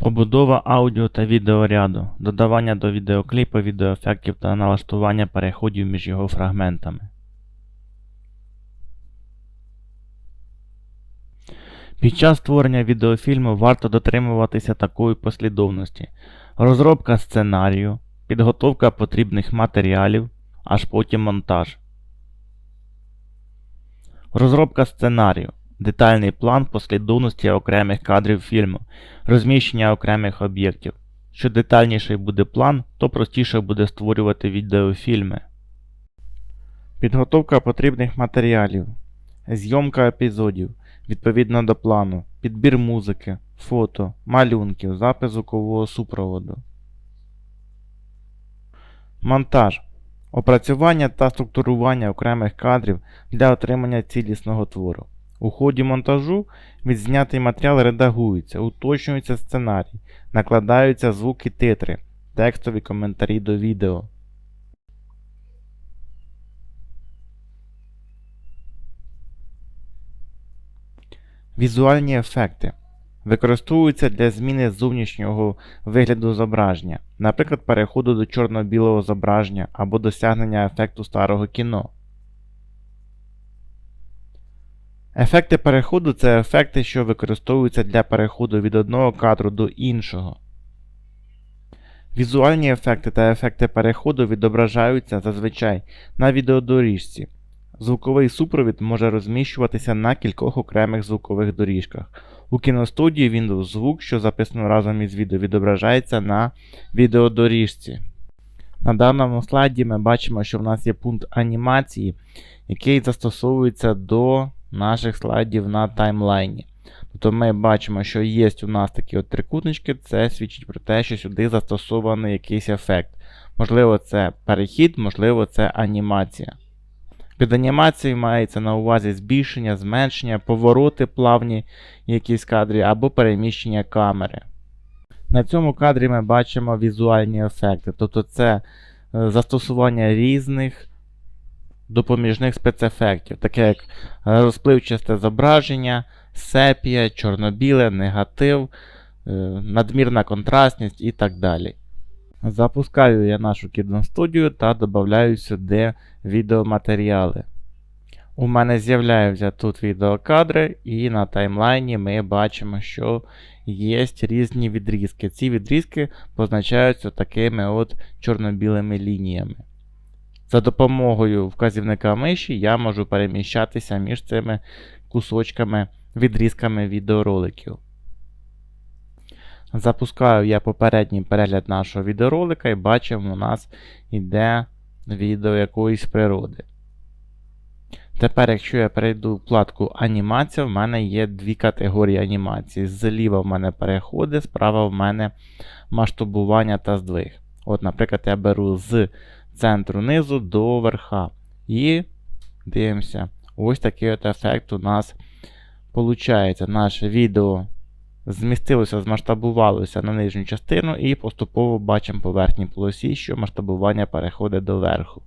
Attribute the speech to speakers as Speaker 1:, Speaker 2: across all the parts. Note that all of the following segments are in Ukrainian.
Speaker 1: Побудова аудіо та відеоряду, додавання до відеокліпу відеоефектів та налаштування переходів між його фрагментами. Під час створення відеофільму варто дотримуватися такої послідовності: розробка сценарію, підготовка потрібних матеріалів, аж потім монтаж. Розробка сценарію. Детальний план послідовності окремих кадрів фільму, розміщення окремих об'єктів. Що детальніший буде план, то простіше буде створювати відеофільми. Підготовка потрібних матеріалів. Зйомка епізодів відповідно до плану, підбір музики, фото, малюнків, запис звукового супроводу. Монтаж. Опрацювання та структурування окремих кадрів для отримання цілісного твору. У ході монтажу відзнятий матеріал редагується, уточнюється сценарій, накладаються звуки титри, текстові коментарі до відео. Візуальні ефекти використовуються для зміни зовнішнього вигляду зображення, наприклад, переходу до чорно-білого зображення або досягнення ефекту старого кіно. Ефекти переходу це ефекти, що використовуються для переходу від одного кадру до іншого. Візуальні ефекти та ефекти переходу відображаються зазвичай на відеодоріжці. Звуковий супровід може розміщуватися на кількох окремих звукових доріжках. У кіностудії Windows звук, що записано разом із відео, відображається на відеодоріжці. На даному слайді ми бачимо, що в нас є пункт анімації, який застосовується до наших слайдів на таймлайні. Тобто ми бачимо, що є у нас такі от трикутнички, це свідчить про те, що сюди застосований якийсь ефект. Можливо, це перехід, можливо, це анімація. Під анімацією мається на увазі збільшення, зменшення, повороти плавні якісь кадрі або переміщення камери. На цьому кадрі ми бачимо візуальні ефекти, тобто це е, застосування різних допоміжних спецефектів, таке як розпливчасте зображення, сепія, чорно-біле, негатив, е, надмірна контрастність і так далі. Запускаю я нашу кіностудію та додаю сюди відеоматеріали. У мене з'являються тут відеокадри, і на таймлайні ми бачимо, що є різні відрізки. Ці відрізки позначаються такими от чорно-білими лініями. За допомогою вказівника миші я можу переміщатися між цими кусочками, відрізками відеороликів. Запускаю я попередній перегляд нашого відеоролика і бачимо, у нас йде відео якоїсь природи. Тепер, якщо я перейду в вкладку Анімація, в мене є дві категорії анімації. Зліва в мене переходи, справа в мене масштабування та здвиг. От, Наприклад, я беру з центру низу до верха. І дивимося, ось такий от ефект у нас виходить. Наше відео змістилося, змасштабувалося на нижню частину і поступово бачимо по верхній полосі, що масштабування переходить до верху.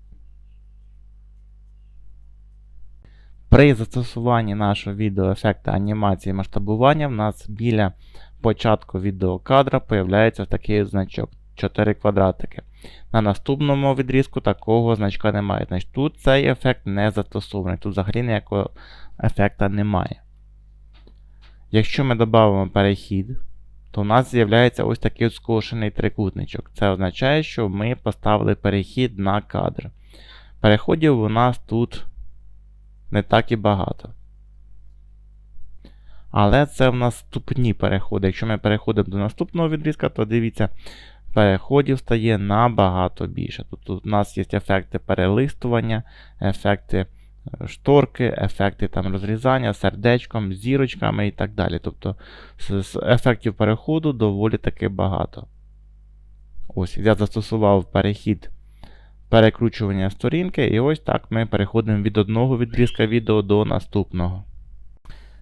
Speaker 1: При застосуванні нашого відеоефекту анімації масштабування в нас біля початку відеокадра появляється такий значок 4 квадратики. На наступному відрізку такого значка немає. Значить, Тут цей ефект не застосований, тут взагалі ніякого ефекта немає. Якщо ми додамо перехід, то у нас з'являється ось такий скошений трикутничок. Це означає, що ми поставили перехід на кадр. Переходів у нас тут не так і багато. Але це в нас вступні переходи. Якщо ми переходимо до наступного відрізка, то дивіться, переходів стає набагато більше. Тут у нас є ефекти перелистування, ефекти шторки, ефекти там розрізання, сердечком, зірочками і так далі. Тобто ефектів переходу доволі таки багато. Ось, я застосував перехід перекручування сторінки, і ось так ми переходимо від одного відрізка відео до наступного.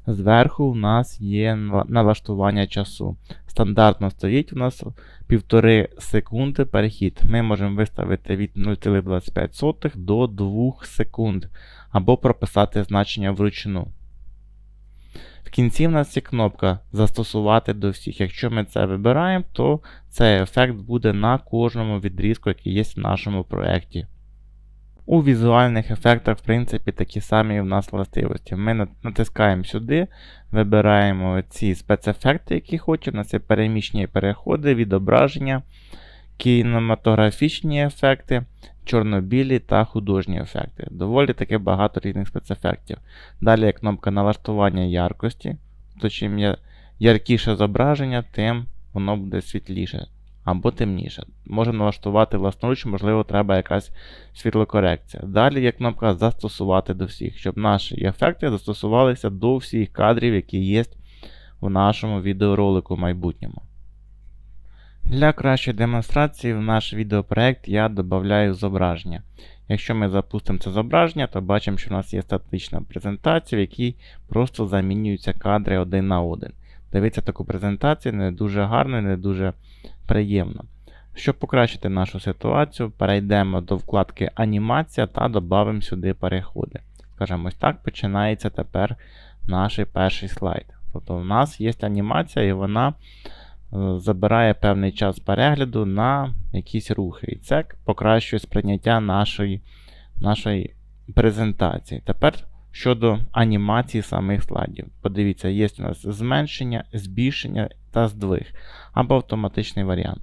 Speaker 1: Зверху у нас є налаштування часу. Стандартно стоїть у нас 1,5 секунди перехід. Ми можемо виставити від 0,25 до 2 секунд або прописати значення вручну. В кінці в нас є кнопка Застосувати до всіх. Якщо ми це вибираємо, то цей ефект буде на кожному відрізку, який є в нашому проєкті. У візуальних ефектах, в принципі, такі самі в нас властивості. Ми натискаємо сюди, вибираємо ці спецефекти, які хочемо. Є переміщені переходи, відображення, кінематографічні ефекти, чорно-білі та художні ефекти. Доволі таки багато різних спецефектів. Далі є кнопка налаштування яркості. То чим яркіше зображення, тим воно буде світліше або темніше. Можемо налаштувати власноруч, можливо, треба якась світлокорекція. Далі є кнопка Застосувати до всіх, щоб наші ефекти застосувалися до всіх кадрів, які є в нашому відеоролику в майбутньому. Для кращої демонстрації в наш відеопроект я додаю зображення. Якщо ми запустимо це зображення, то бачимо, що у нас є статична презентація, в якій просто замінюються кадри один на один. Дивіться таку презентацію не дуже гарно, не дуже приємно. Щоб покращити нашу ситуацію, перейдемо до вкладки Анімація та додамо сюди переходи. Скажемо ось так, починається тепер наш перший слайд. Тобто у нас є анімація, і вона е, забирає певний час перегляду на якісь рухи. І це покращує сприйняття нашої, нашої презентації. Тепер щодо анімації самих слайдів. Подивіться, є у нас зменшення, збільшення та здвиг або автоматичний варіант.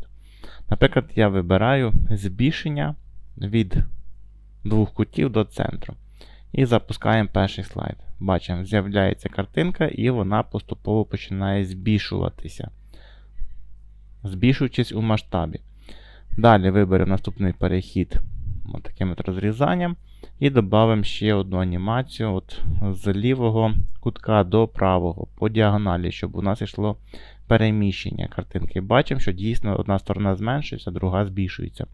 Speaker 1: Наприклад, я вибираю збільшення від двох кутів до центру. І запускаємо перший слайд. Бачимо, з'являється картинка, і вона поступово починає збільшуватися, збільшуючись у масштабі. Далі виберемо наступний перехід от таким от розрізанням. І додамо ще одну анімацію от з лівого кутка до правого по діагоналі, щоб у нас йшло переміщення картинки. Бачимо, що дійсно одна сторона зменшується, друга збільшується.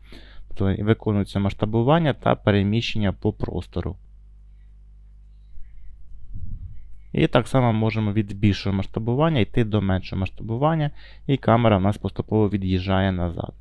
Speaker 1: Тобто виконується масштабування та переміщення по простору. І так само можемо від більшого масштабування йти до меншого масштабування, і камера у нас поступово від'їжджає назад.